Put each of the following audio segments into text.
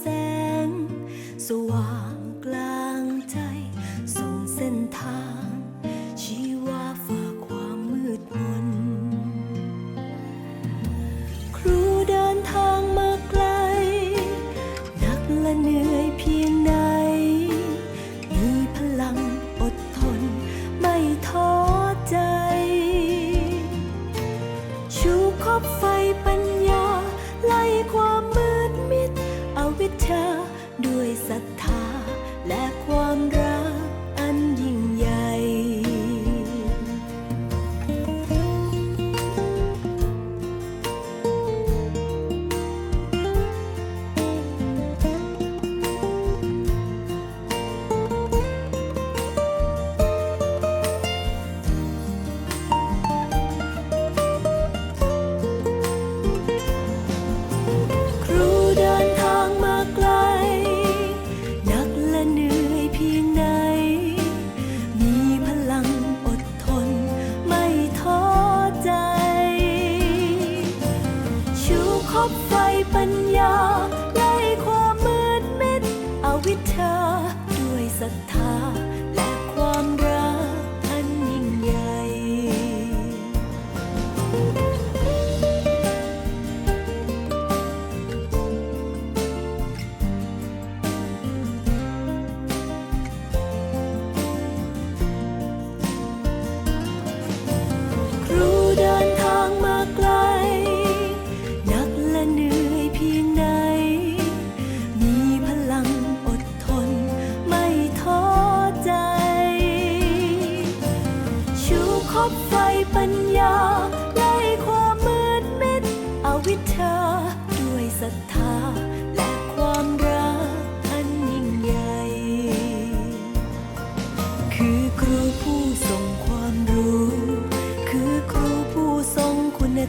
แสง สว่างกลางใจส่งเส้นทาง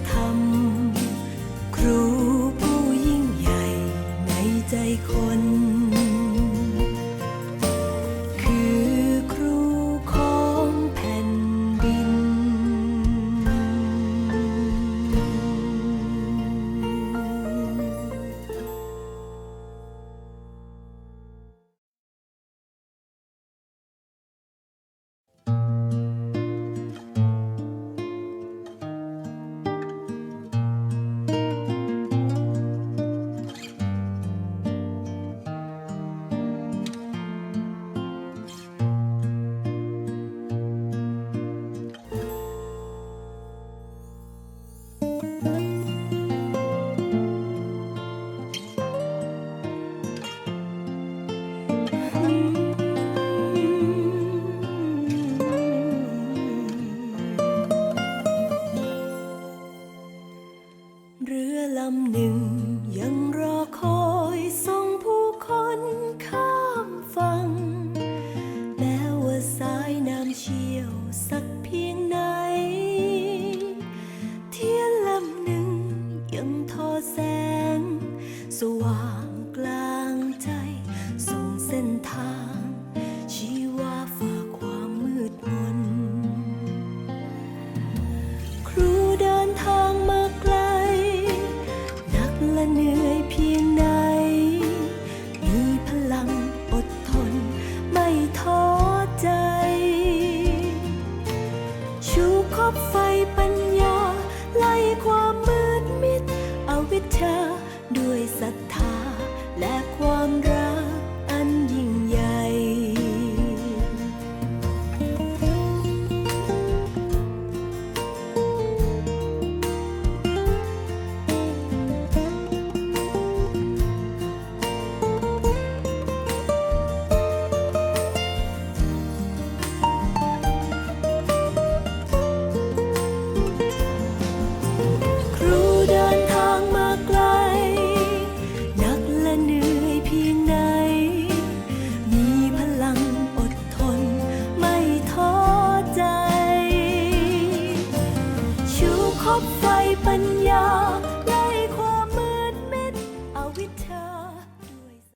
探 เรือลำหนึ่งยังรอคอย เส้นทาง ชีวาฝ่าความมืดมน ครูเดินทางมาไกล นักและเหนื่อยเพียงใดมีพลังอดทน ไม่ท้อใจ ชูคบไฟปัญญา ไล่ความมืดมิด เอาวิชาด้วยศรัทธาและความ Vây